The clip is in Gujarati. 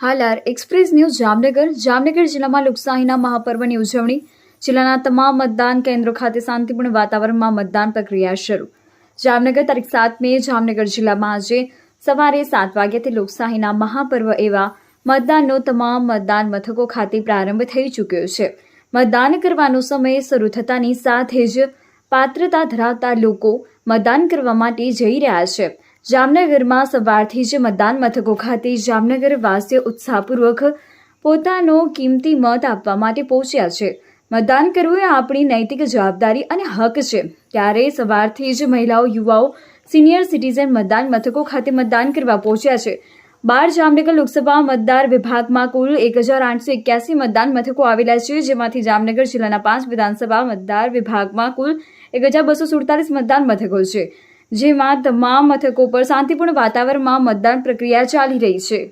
Halar express news Jamnagar. Jamnagar જિલ્લામાં લોકશાહીના મહાપર્વની ઉજવણી. જિલ્લાના તમામ મતદાન કેન્દ્રો ખાતે શાંતિપૂર્ણ વાતાવરણમાં મતદાન પ્રક્રિયા શરૂ. જામનગર તારીખ સાત મે જામનગર જિલ્લામાં આજે સવારે સાત વાગ્યાથી લોકશાહીના મહાપર્વ એવા મતદાનનો તમામ મતદાન મથકો ખાતે પ્રારંભ થઈ ચૂક્યો છે. મતદાન કરવાનો સમય શરૂ થતાની સાથે જ પાત્રતા ધરાવતા લોકો મતદાન કરવા માટે જઈ રહ્યા છે. જામનગરમાં સવારથી જ મતદાન મથકો ખાતે જામનગર વાસીઓ ઉત્સાહપૂર્વક પોતાનો કિંમતી મત આપવા માટે પહોંચ્યા છે. મતદાન કરવું એ આપણી નૈતિક જવાબદારી અને હક છે. ત્યારે સવારથી જ મહિલાઓ, યુવાઓ, સિનિયર સિટીઝન મતદાન મથકો ખાતે મતદાન કરવા પહોંચ્યા છે. બાર જામનગર લોકસભા મતદાર વિભાગમાં કુલ એક હજાર આઠસો એક્યાસી મતદાન મથકો આવેલા છે, જેમાંથી જામનગર જિલ્લાના પાંચ વિધાનસભા મતદાર વિભાગમાં કુલ એક હજાર બસો સુડતાલીસ મતદાન મથકો છે. જેમાં તમામ મથકો પર શાંતિપૂર્ણ વાતાવરણમાં મતદાન પ્રક્રિયા ચાલી રહી છે.